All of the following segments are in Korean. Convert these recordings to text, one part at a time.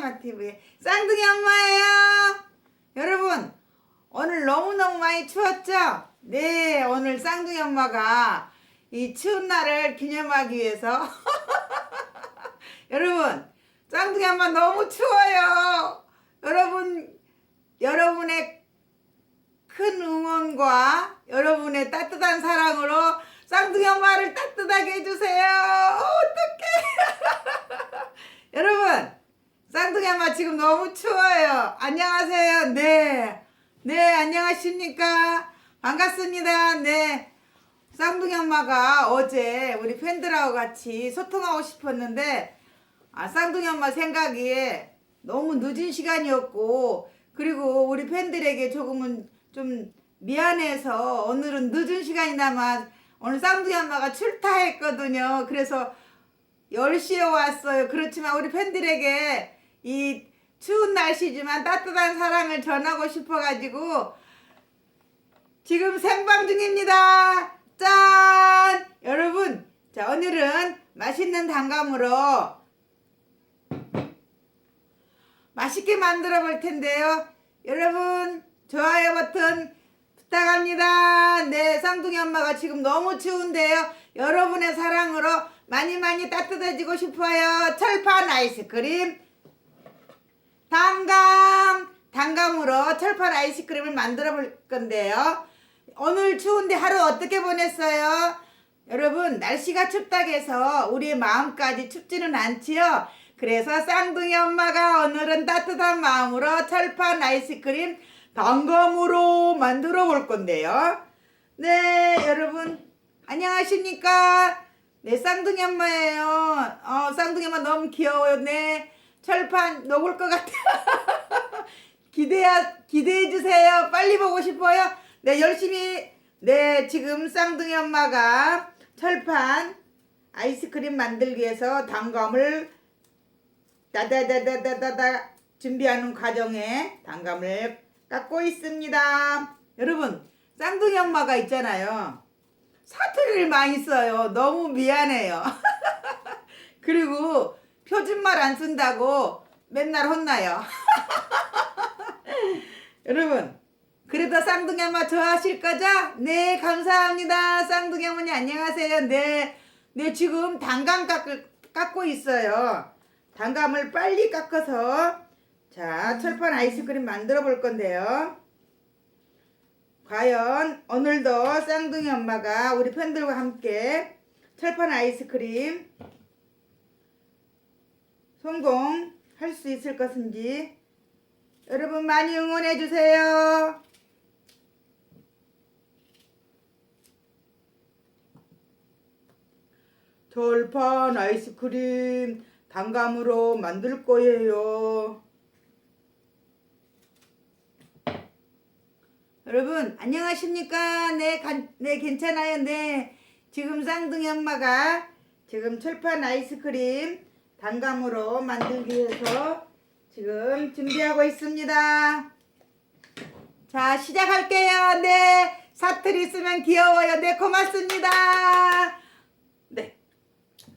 마티브의 쌍둥이 엄마예요. 여러분 오늘 너무너무 많이 추웠죠? 네 오늘 쌍둥이 엄마가 이 추운 날을 기념하기 위해서 여러분 쌍둥이 엄마 너무 추워요. 여러분 여러분의 큰 응원과 여러분의 따뜻한 사랑으로 쌍둥이 엄마를 따뜻하게 해주세요. 어떡해. 여러분, 쌍둥이 엄마 지금 너무 추워요. 안녕하세요. 네. 네, 안녕하십니까. 반갑습니다. 네. 쌍둥이 엄마가 어제 우리 팬들하고 같이 소통하고 싶었는데, 아, 쌍둥이 엄마 생각이 너무 늦은 시간이었고, 그리고 우리 팬들에게 조금은 좀 미안해서 오늘은 늦은 시간이나마 오늘 쌍둥이 엄마가 출타했거든요. 그래서 10시에 왔어요. 그렇지만 우리 팬들에게 이 추운 날씨지만 따뜻한 사랑을 전하고 싶어가지고 지금 생방 중입니다. 짠! 여러분, 자, 오늘은 맛있는 단감으로 맛있게 만들어 볼 텐데요. 여러분, 좋아요 버튼 부탁합니다. 네, 쌍둥이 엄마가 지금 너무 추운데요. 여러분의 사랑으로 많이 많이 따뜻해지고 싶어요. 철판 아이스크림, 단감, 단감으로 철판 아이스크림을 만들어 볼 건데요. 오늘 추운데 하루 어떻게 보냈어요? 여러분, 날씨가 춥다고 해서 우리의 마음까지 춥지는 않지요? 그래서 쌍둥이 엄마가 오늘은 따뜻한 마음으로 철판 아이스크림 단감으로 만들어 볼 건데요. 네, 여러분, 안녕하십니까? 네, 쌍둥이 엄마예요. 어, 쌍둥이 엄마 너무 귀여워요. 네, 철판 녹을 것 같아요. 기대해, 기대해 주세요. 빨리 보고 싶어요. 네, 열심히, 네, 지금 쌍둥이 엄마가 철판 아이스크림 만들기 위해서 단감을 다다다다다다다 준비하는 과정에 단감을 깎고 있습니다. 여러분, 쌍둥이 엄마가 있잖아요. 사투리를 많이 써요. 너무 미안해요. 그리고 표준말 안 쓴다고 맨날 혼나요. 여러분, 그래도 쌍둥이 엄마 좋아하실 거죠? 네, 감사합니다. 쌍둥이 어머니 안녕하세요. 네, 네 지금 단감 깎고 있어요. 단감을 빨리 깎아서 자 철판 아이스크림 만들어 볼 건데요. 과연 오늘도 쌍둥이 엄마가 우리 팬들과 함께 철판 아이스크림 성공할 수 있을 것인지 여러분 많이 응원해 주세요. 철판 아이스크림 단감으로 만들 거예요. 여러분 안녕하십니까? 네, 간, 네 괜찮아요. 네 지금 쌍둥이 엄마가 지금 철판 아이스크림 단감으로 만들기 위해서 지금 준비하고 있습니다. 자 시작할게요. 네 사투리 쓰면 귀여워요. 네 고맙습니다. 네.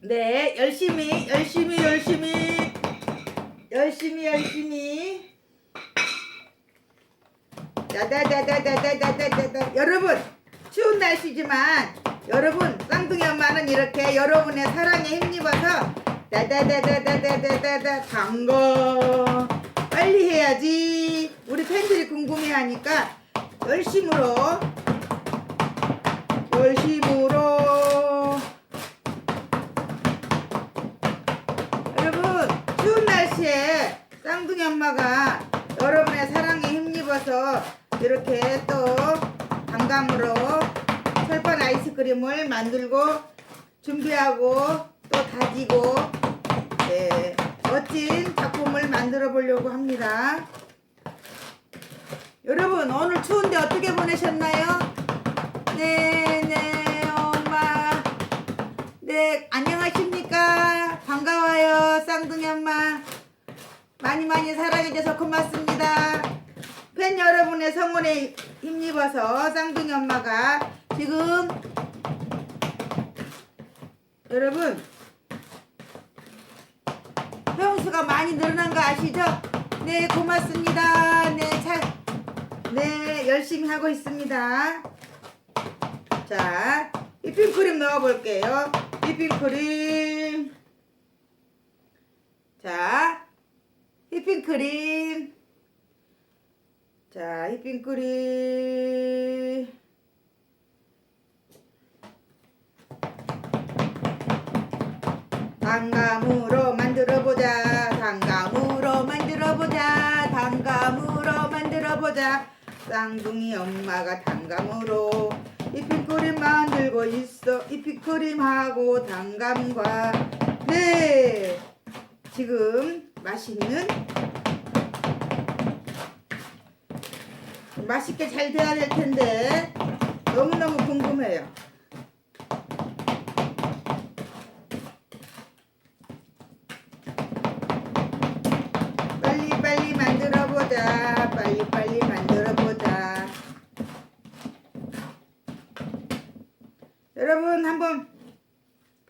네, 열심히, 열심히, 열심히, 열심히, 열심히. 다다다다다다다다다. 여러분, 추운 날씨지만 여러분, 쌍둥이 엄마는 이렇게 여러분의 사랑에 힘입어서 다다다다다다다다 단거 빨리 해야지. 우리 팬들이 궁금해하니까 열심으로 열심으로. 여러분 추운 날씨에 쌍둥이 엄마가 여러분의 사랑에 힘입어서 이렇게 또 단감으로 철판 아이스크림을 만들고 준비하고 또 다지고 네, 멋진 작품을 만들어 보려고 합니다. 여러분 오늘 추운데 어떻게 보내셨나요? 네, 네, 엄마. 네, 안녕하십니까? 반가워요, 쌍둥이 엄마. 많이 많이 사랑해줘서 고맙습니다. 팬 여러분의 성원에 힘입어서 쌍둥이 엄마가 지금 여러분 조회수가 많이 늘어난 거 아시죠? 네, 고맙습니다. 네, 잘, 네, 열심히 하고 있습니다. 자, 휘핑크림 넣어볼게요. 휘핑크림. 자, 휘핑크림. 자, 휘핑크림. 단감으 만들어보자. 쌍둥이 엄마가 단감으로 휘핑크림 만들고 있어. 휘핑크림하고 단감과 네 지금 맛있는 맛있게 잘 돼야 될 텐데 너무너무 궁금해요.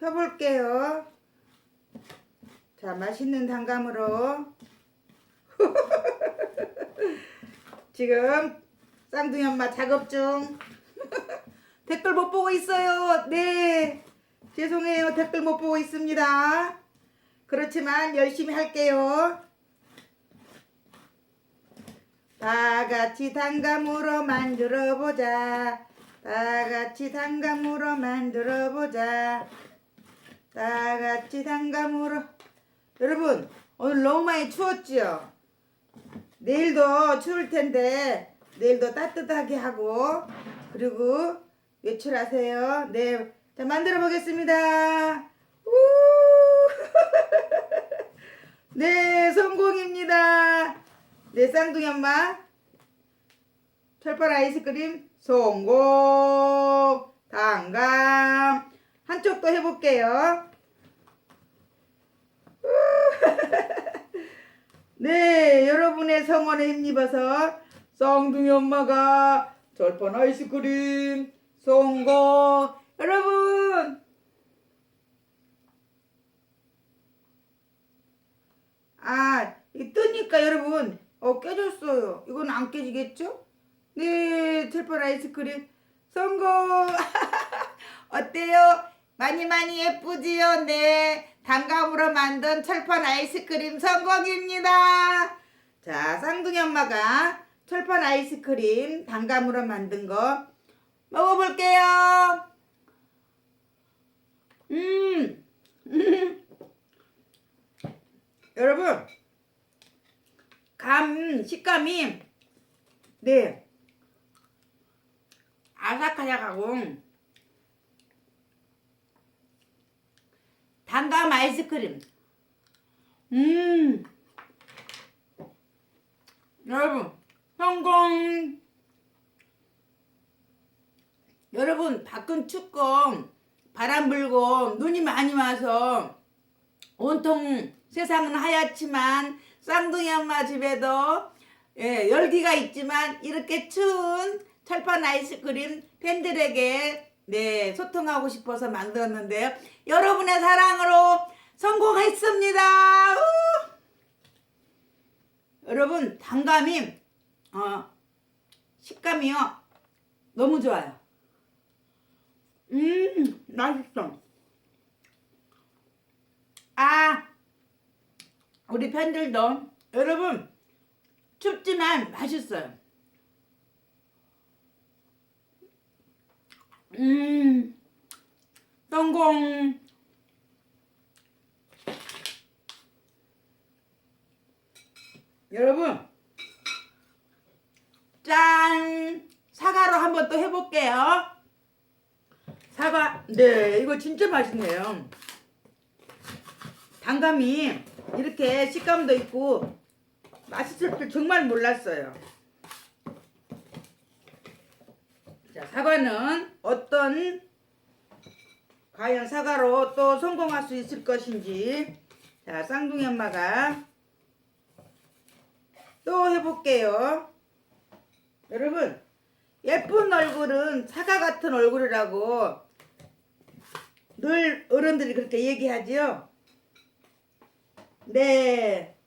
펴볼게요. 자 맛있는 단감으로 지금 쌍둥이 엄마 작업 중 댓글 못 보고 있어요. 네 죄송해요 댓글 못 보고 있습니다. 그렇지만 열심히 할게요. 다 같이 단감으로 만들어 보자. 다 같이 단감으로 만들어 보자. 다 같이 단감으로. 여러분, 오늘 너무 많이 추웠지요? 내일도 추울 텐데, 내일도 따뜻하게 하고, 그리고 외출하세요. 네. 자, 만들어 보겠습니다. 우! 네, 성공입니다. 네, 쌍둥이 엄마. 철판 아이스크림 성공. 단감. 한쪽도 해볼게요. 네, 여러분의 성원에 힘입어서 쌍둥이 엄마가 철판 아이스크림 성공. 여러분, 아, 이 뜨니까 여러분, 어, 깨졌어요. 이건 안 깨지겠죠? 네, 철판 아이스크림 성공! 어때요? 많이 많이 예쁘지요? 네, 단감으로 만든 철판 아이스크림 성공입니다. 자, 쌍둥이 엄마가 철판 아이스크림 단감으로 만든 거 먹어볼게요. 음, 음. 여러분, 감 식감이 네 아삭아삭하고 단감 아이스크림. 음. 여러분 성공. 여러분 밖은 춥고 바람 불고 눈이 많이 와서 온통 세상은 하얗지만 쌍둥이 엄마 집에도 예, 열기가 있지만 이렇게 추운 철판 아이스크림 팬들에게 네, 소통하고 싶어서 만들었는데요. 여러분의 사랑으로 성공했습니다. 우! 여러분 단감이 어, 식감이요 너무 좋아요. 음 맛있어. 아 우리 팬들도 여러분 춥지만 맛있어요. 음 성공. 여러분 짠 사과로 한번 또 해볼게요. 사과 네 이거 진짜 맛있네요. 단감이 이렇게 식감도 있고 맛있을 줄 정말 몰랐어요. 자, 사과는 어떤 과연 사과로 또 성공할 수 있을 것인지 자, 쌍둥이 엄마가 또 해볼게요. 여러분, 예쁜 얼굴은 사과 같은 얼굴이라고 늘 어른들이 그렇게 얘기하지요. 네.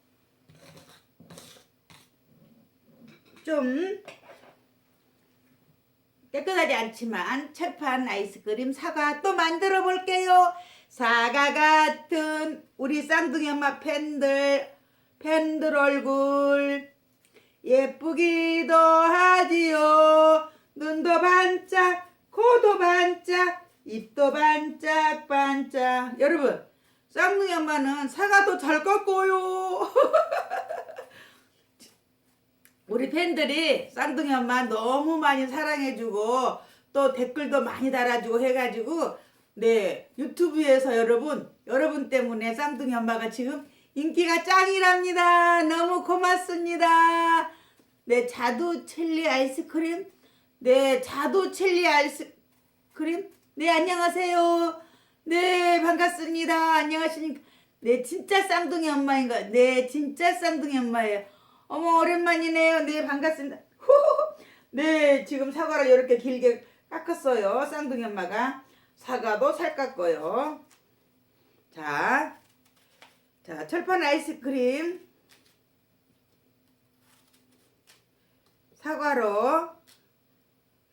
좀 깨끗하지 않지만 철판 아이스크림 사과 또 만들어 볼게요. 사과 같은 우리 쌍둥이 엄마 팬들 팬들 얼굴 예쁘기도 하지요. 눈도 반짝, 코도 반짝, 입도 반짝 반짝. 여러분, 쌍둥이 엄마는 사과도 잘 깎아요. 우리 팬들이 쌍둥이 엄마 너무 많이 사랑해주고 또 댓글도 많이 달아주고 해가지고 네 유튜브에서 여러분 여러분 때문에 쌍둥이 엄마가 지금 인기가 짱이랍니다. 너무 고맙습니다. 네 자두 첼리 아이스크림 네 자두 첼리 아이스크림 네 안녕하세요. 네 반갑습니다. 안녕하십니까. 네 진짜 쌍둥이 엄마인가? 네 진짜 쌍둥이 엄마예요. 어머 오랜만이네요. 네 반갑습니다. 네 지금 사과를 이렇게 길게 깎았어요. 쌍둥이 엄마가 사과도 살 깎고요. 자, 자 철판 아이스크림 사과로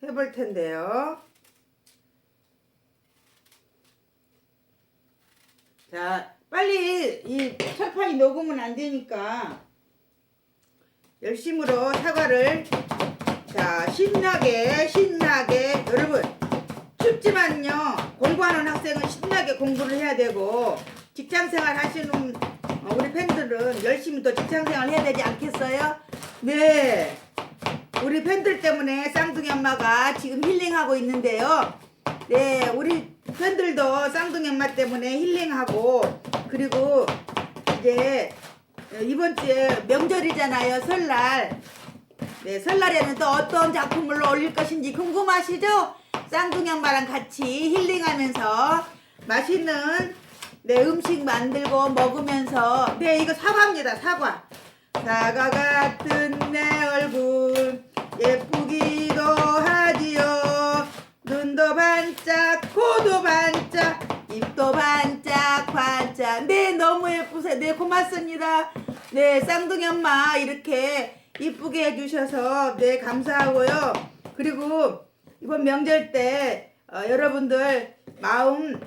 해볼 텐데요. 자 빨리 이 철판이 녹으면 안 되니까 열심으로 사과를 자 신나게 신나게. 여러분 춥지만요. 공부하는 학생은 신나게 공부를 해야 되고 직장생활 하시는 어, 우리 팬들은 열심히 또 직장생활 해야 되지 않겠어요? 네. 우리 팬들 때문에 쌍둥이 엄마가 지금 힐링하고 있는데요. 네 우리 팬들도 쌍둥이 엄마 때문에 힐링하고 그리고 이제 이번 주에 명절이잖아요. 설날. 네, 설날에는 또 어떤 작품을 올릴 것인지 궁금하시죠? 쌍둥이 엄마랑 같이 힐링하면서 맛있는 네, 음식 만들고 먹으면서 네, 이거 사과입니다. 사과. 사과 같은 내 얼굴 예쁘기도 하지요. 눈도 반짝, 코도 반짝, 입도 반짝 반짝. 네, 너무 예쁘세요. 네, 고맙습니다. 네, 쌍둥이 엄마 이렇게 이쁘게 해주셔서 네 감사하고요. 그리고 이번 명절 때 어, 여러분들 마음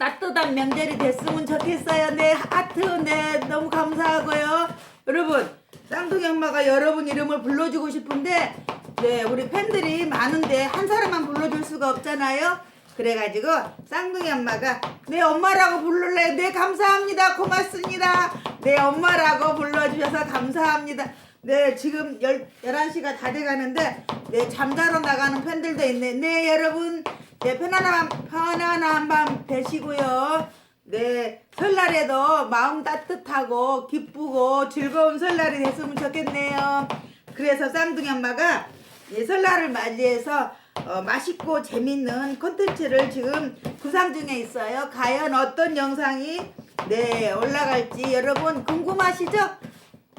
따뜻한 명절이 됐으면 좋겠어요. 네, 하트, 네, 너무 감사하고요. 여러분, 쌍둥이 엄마가 여러분 이름을 불러주고 싶은데, 네, 우리 팬들이 많은데 한 사람만 불러줄 수가 없잖아요. 그래가지고 쌍둥이 엄마가 네 엄마라고 부를래요. 네 감사합니다. 고맙습니다. 네 엄마라고 불러주셔서 감사합니다. 네 지금 열, 11시가 다 돼가는데 네 잠자러 나가는 팬들도 있네. 네 여러분 네 편안한 편안한 밤 되시고요. 네 설날에도 마음 따뜻하고 기쁘고 즐거운 설날이 됐으면 좋겠네요. 그래서 쌍둥이 엄마가 예, 설날을 맞이해서 어, 맛있고 재밌는 콘텐츠를 지금 구상 중에 있어요. 과연 어떤 영상이 네 올라갈지 여러분 궁금하시죠?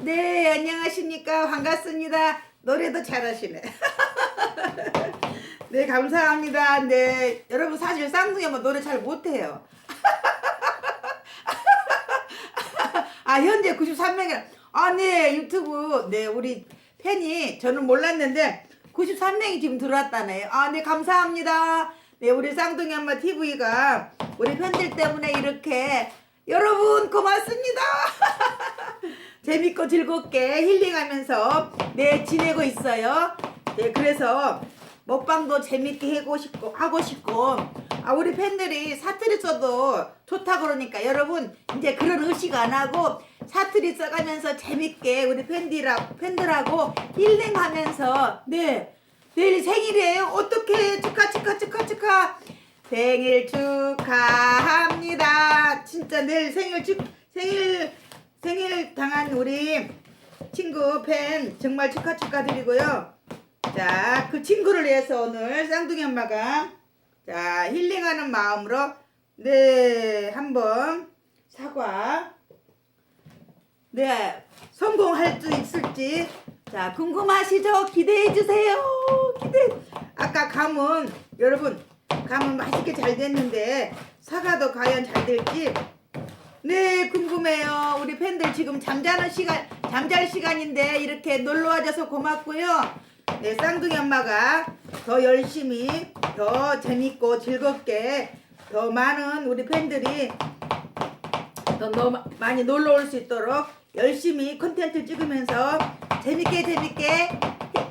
네 안녕하십니까 반갑습니다. 노래도 잘하시네. 네 감사합니다. 네 여러분 사실 쌍둥이 엄마 노래 잘 못해요. 아 현재 93명이라 아네 유튜브 네 우리 팬이 저는 몰랐는데 93명이 지금 들어왔다네요. 아, 네, 감사합니다. 네, 우리 쌍둥이 엄마 TV가 우리 팬들 때문에 이렇게 여러분 고맙습니다. 재밌고 즐겁게 힐링하면서 네, 지내고 있어요. 네, 그래서 먹방도 재밌게 하고 싶고 하고 싶고 아 우리 팬들이 사투리 써도 좋다 그러니까 여러분 이제 그런 의식 안 하고 사투리 써가면서 재밌게 우리 팬들하, 팬들하고 힐링하면서 네 내일 생일이에요. 어떻게 축하 축하 축하 축하. 생일 축하합니다. 진짜 내일 생일 축 생일 생일 당한 우리 친구 팬 정말 축하 축하드리고요. 자, 그 친구를 위해서 오늘 쌍둥이 엄마가 자, 힐링하는 마음으로 네, 한번 사과 네, 성공할 수 있을지 자, 궁금하시죠? 기대해 주세요. 기대. 아까 감은 여러분, 감은 맛있게 잘 됐는데 사과도 과연 잘 될지 네, 궁금해요. 우리 팬들 지금 잠자는 시간, 잠잘 시간인데 이렇게 놀러 와줘서 고맙고요. 네, 쌍둥이 엄마가 더 열심히, 더 재밌고 즐겁게 더 많은 우리 팬들이 더 너무 많이 놀러 올 수 있도록 열심히 콘텐츠 찍으면서 재밌게 재밌게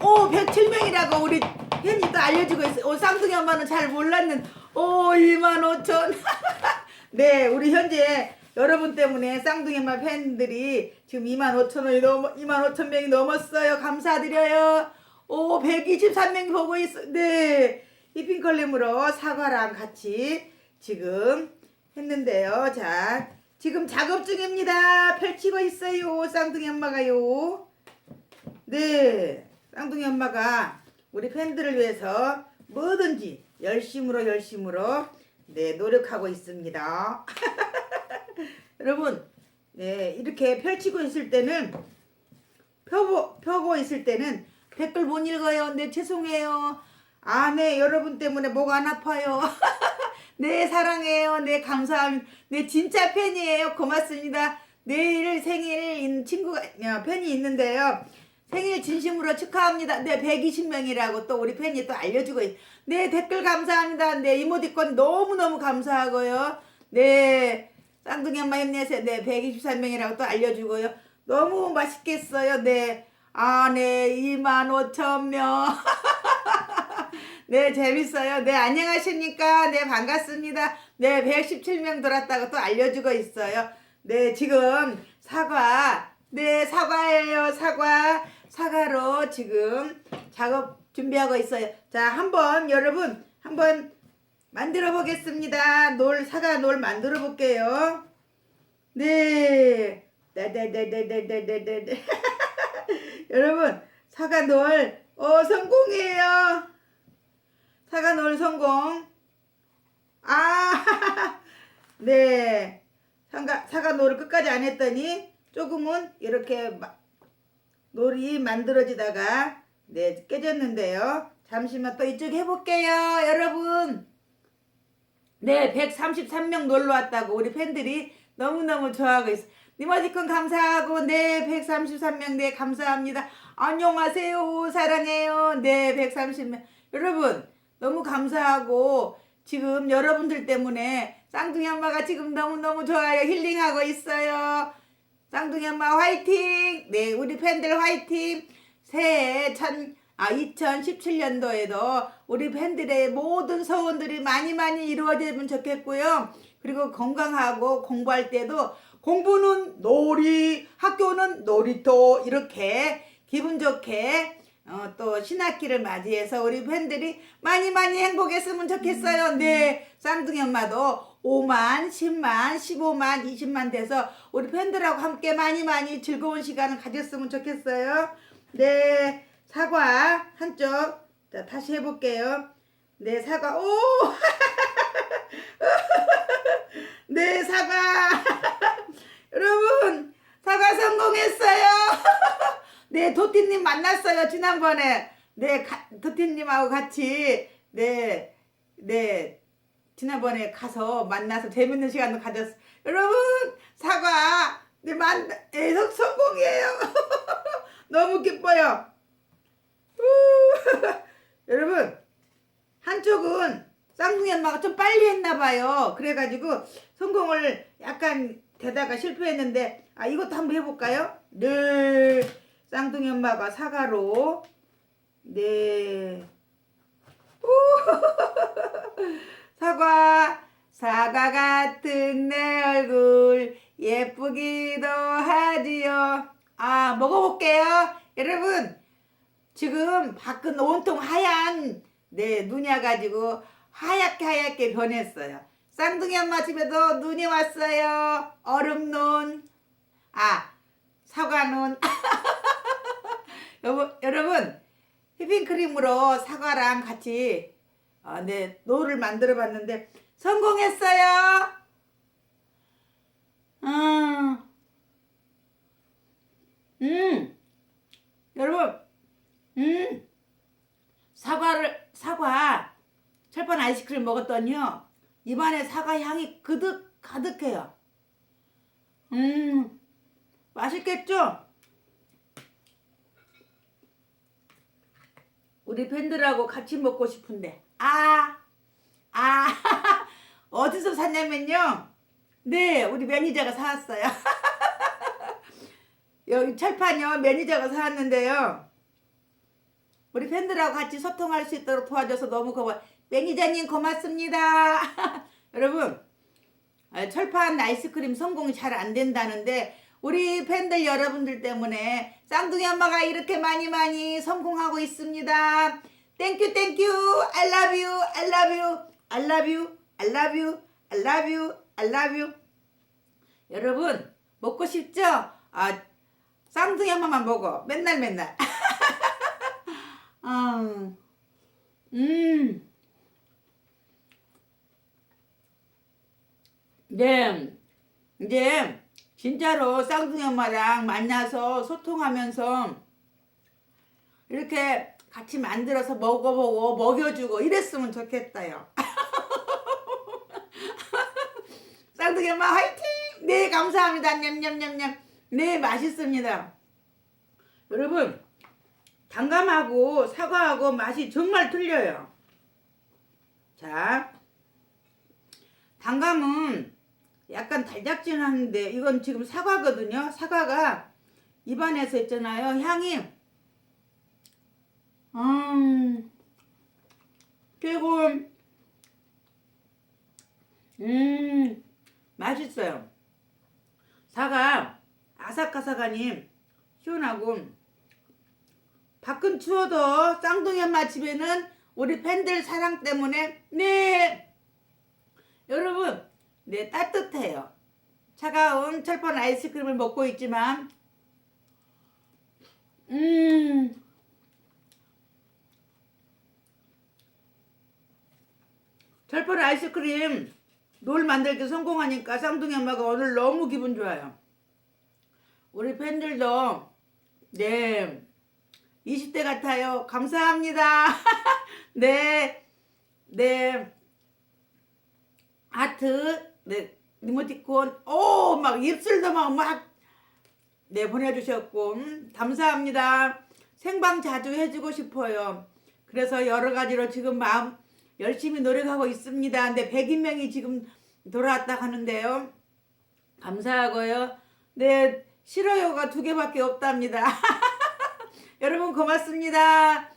오 107명이라고 우리 또 알려주고 있어요. 오 쌍둥이 엄마는 잘 몰랐는 오 2만 5천 네 우리 현재 여러분 때문에 쌍둥이 엄마 팬들이 지금 2만 5천 원이 넘어 2만 5천 명이 넘었어요. 감사드려요. 오 123명 보고 있어. 네 히핑컬림으로 사과랑 같이 지금 했는데요. 자, 지금 작업 중입니다. 펼치고 있어요. 쌍둥이 엄마가요. 네, 쌍둥이 엄마가 우리 팬들을 위해서 뭐든지 열심으로 열심으로 네 노력하고 있습니다. 여러분, 네 이렇게 펼치고 있을 때는 펴고 펴고 있을 때는 댓글 못 읽어요. 네 죄송해요. 아, 네 여러분 때문에 목 안 아파요. 네 사랑해요. 네 감사합니다. 네 진짜 팬이에요. 고맙습니다. 내일 생일인 친구가 어, 팬이 있는데요. 생일 진심으로 축하합니다. 네 120명이라고 또 우리 팬이 또 알려주고 있. 네 댓글 감사합니다. 네 이모티콘 너무 너무 감사하고요. 네 쌍둥이 엄마 힘내세요. 네 123명이라고 또 알려주고요. 너무 맛있겠어요. 네. 아, 네, 2만 5천 명. 네, 재밌어요. 네, 안녕하십니까. 네, 반갑습니다. 네, 117명 들었다고 또 알려주고 있어요. 네, 지금 사과. 네, 사과예요. 사과. 사과로 지금 작업 준비하고 있어요. 자, 한번 여러분, 한번 만들어 보겠습니다. 놀, 사과 놀 만들어 볼게요. 네. 네네네네네네네네. 네, 네, 네, 여러분, 사과 놀, 어, 성공이에요. 사과 놀 성공. 아, 네. 사과, 사과 놀을 끝까지 안 했더니 조금은 이렇게 마- 놀이 만들어지다가 네, 깨졌는데요. 잠시만 또 이쪽 해볼게요, 여러분. 네, 133명 놀러 왔다고 우리 팬들이 너무너무 좋아하고 있어. 니머지콘 감사하고 네, 133명 네, 감사합니다. 안녕하세요. 사랑해요. 네, 130명. 여러분, 너무 감사하고 지금 여러분들 때문에 쌍둥이 엄마가 지금 너무너무 좋아요. 힐링하고 있어요. 쌍둥이 엄마 화이팅! 네, 우리 팬들 화이팅! 새해 천, 아, 2017년도에도 우리 팬들의 모든 소원들이 많이 많이 이루어지면 좋겠고요. 그리고 건강하고 공부할 때도 공부는 놀이, 학교는 놀이터 이렇게 기분 좋게 어, 또 신학기를 맞이해서 우리 팬들이 많이 많이 행복했으면 좋겠어요. 네, 쌍둥이 엄마도 5만, 10만, 15만, 20만 돼서 우리 팬들하고 함께 많이 많이 즐거운 시간을 가졌으면 좋겠어요. 네, 사과 한쪽. 자, 다시 해볼게요. 네, 사과. 오! 네, 사과. 여러분, 사과 성공했어요. 네, 도티님 만났어요. 지난번에. 네, 가, 도티님하고 같이. 네, 네. 지난번에 가서 만나서 재밌는 시간을 가졌어. 여러분, 사과. 네, 만, 네, 성- 성공이에요. 너무 기뻐요. 우, 여러분, 한쪽은 쌍둥이 엄마가 좀 빨리 했나 봐요. 그래가지고 성공을 약간 되다가 실패했는데 아 이것도 한번 해볼까요? 늘 쌍둥이 엄마가 사과로 네 우, 사과 사과 같은 내 얼굴 예쁘기도 하지요. 아 먹어볼게요, 여러분. 지금 밖은 온통 하얀 네 눈이 와가지고 하얗게 하얗게 변했어요. 쌍둥이 엄마 집에도 눈이 왔어요. 얼음눈. 아 사과눈. 여러분 휘핑크림으로 사과랑 같이 어, 네 노를 만들어 봤는데 성공했어요. 음. 음. 여러분 음, 사과를 사과 철판 아이스크림 먹었더니요 입안에 사과 향이 그득 가득해요. 음, 맛있겠죠? 우리 팬들하고 같이 먹고 싶은데. 아, 아, 어디서 샀냐면요. 네, 우리 매니저가 사왔어요. 여기 철판요, 매니저가 사왔는데요. 우리 팬들하고 같이 소통할 수 있도록 도와줘서 너무 고마워. 매니저님 고맙습니다. 여러분, 아, 철판 아이스크림 성공이 잘 안 된다는데 우리 팬들 여러분들 때문에 쌍둥이 엄마가 이렇게 많이 많이 성공하고 있습니다. 땡큐 땡큐 I love you I love you I love you I love you I love you I love you 여러분 먹고 싶죠? 아 쌍둥이 엄마만 먹어 맨날 맨날 음. 음. 네. 이제 진짜로 쌍둥이 엄마랑 만나서 소통하면서 이렇게 같이 만들어서 먹어보고 먹여주고 이랬으면 좋겠다요. 쌍둥이 엄마 화이팅! 네 감사합니다. 냠냠냠냠. 네 맛있습니다. 여러분 단감하고 사과하고 맛이 정말 틀려요. 자, 단감은 약간 달짝지근한데 이건 지금 사과거든요. 사과가 입안에서 있잖아요. 향이. 음. 최고 음. 맛있어요. 사과. 아삭아삭하니 시원하고. 밖은 추워도 쌍둥이 엄마 집에는 우리 팬들 사랑 때문에. 네. 여러분 네 따뜻해요 차가운 철판 아이스크림을 먹고 있지만 음 철판 아이스크림 롤 만들기 성공하니까 쌍둥이 엄마가 오늘 너무 기분 좋아요 우리 팬들도 네 20대 같아요. 감사합니다. 네. 네. 하트. 네. 이모티콘. 오, 막 입술도 막, 막. 네, 보내주셨고. 음, 감사합니다. 생방 자주 해주고 싶어요. 그래서 여러 가지로 지금 마음 열심히 노력하고 있습니다. 근데 100인명이 지금 돌아왔다 하는데요. 감사하고요. 네, 싫어요가 두 개밖에 없답니다. 여러분 고맙습니다.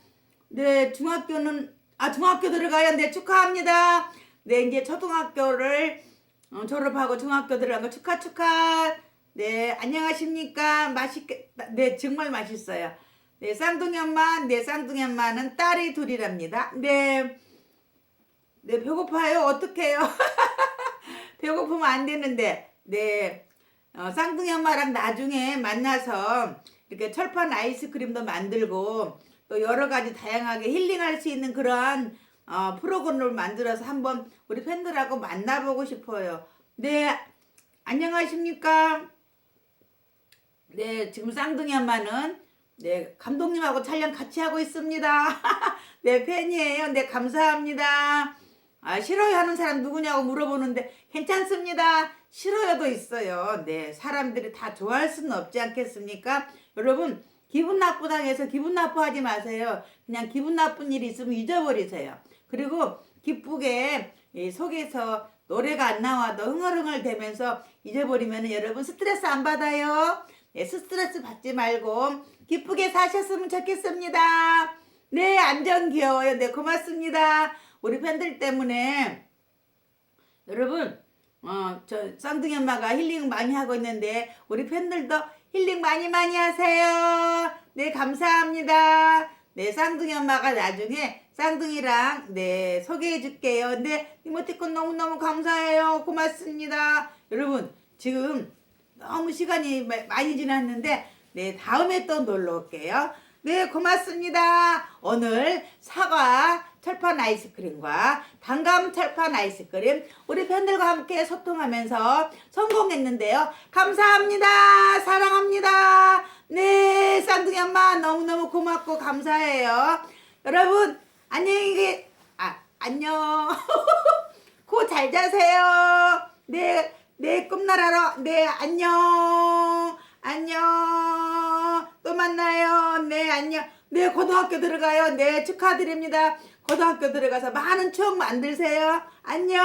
네, 중학교는 아 중학교 들어가야 네 축하합니다. 네, 이제 초등학교를 어, 졸업하고 중학교 들어간 거 축하 축하. 네, 안녕하십니까? 맛있게 네, 정말 맛있어요. 네, 쌍둥이 엄마, 네, 쌍둥이 엄마는 딸이 둘이랍니다. 네, 네, 배고파요. 어떡해요? 배고프면 안 되는데, 네, 어, 쌍둥이 엄마랑 나중에 만나서 이렇게 철판 아이스크림도 만들고 또 여러 가지 다양하게 힐링할 수 있는 그러한 어, 프로그램을 만들어서 한번 우리 팬들하고 만나보고 싶어요. 네, 안녕하십니까? 네, 지금 쌍둥이 엄마는 네, 감독님하고 촬영 같이 하고 있습니다. 네, 팬이에요. 네, 감사합니다. 아, 싫어요 하는 사람 누구냐고 물어보는데 괜찮습니다. 싫어요도 있어요. 네, 사람들이 다 좋아할 수는 없지 않겠습니까? 여러분, 기분 나쁘다고 해서 기분 나빠하지 마세요. 그냥 기분 나쁜 일이 있으면 잊어버리세요. 그리고 기쁘게 이 속에서 노래가 안 나와도 흥얼흥얼 대면서 잊어버리면 여러분 스트레스 안 받아요. 네, 스트레스 받지 말고 기쁘게 사셨으면 좋겠습니다. 네, 안전 귀여워요. 네, 고맙습니다. 우리 팬들 때문에 여러분, 어, 저 쌍둥이 엄마가 힐링 많이 하고 있는데 우리 팬들도 힐링 많이 많이 하세요. 네, 감사합니다. 네, 쌍둥이 엄마가 나중에 쌍둥이랑 네, 소개해 줄게요. 네, 이모티콘 너무너무 감사해요. 고맙습니다. 여러분, 지금 너무 시간이 마- 많이 지났는데 네, 다음에 또 놀러 올게요. 네, 고맙습니다. 오늘 사과 철판 아이스크림과 단감 철판 아이스크림 우리 팬들과 함께 소통하면서 성공했는데요. 감사합니다. 사랑합니다. 네, 쌍둥이 엄마 너무너무 고맙고 감사해요. 여러분, 안녕히 계, 아, 안녕. 코잘 자세요. 네, 내 꿈나라로 네 안녕. 안녕. 또 만나요. 네 안녕. 네 고등학교 들어가요. 네 축하드립니다. 고등학교 들어가서 많은 추억 만들세요. 안녕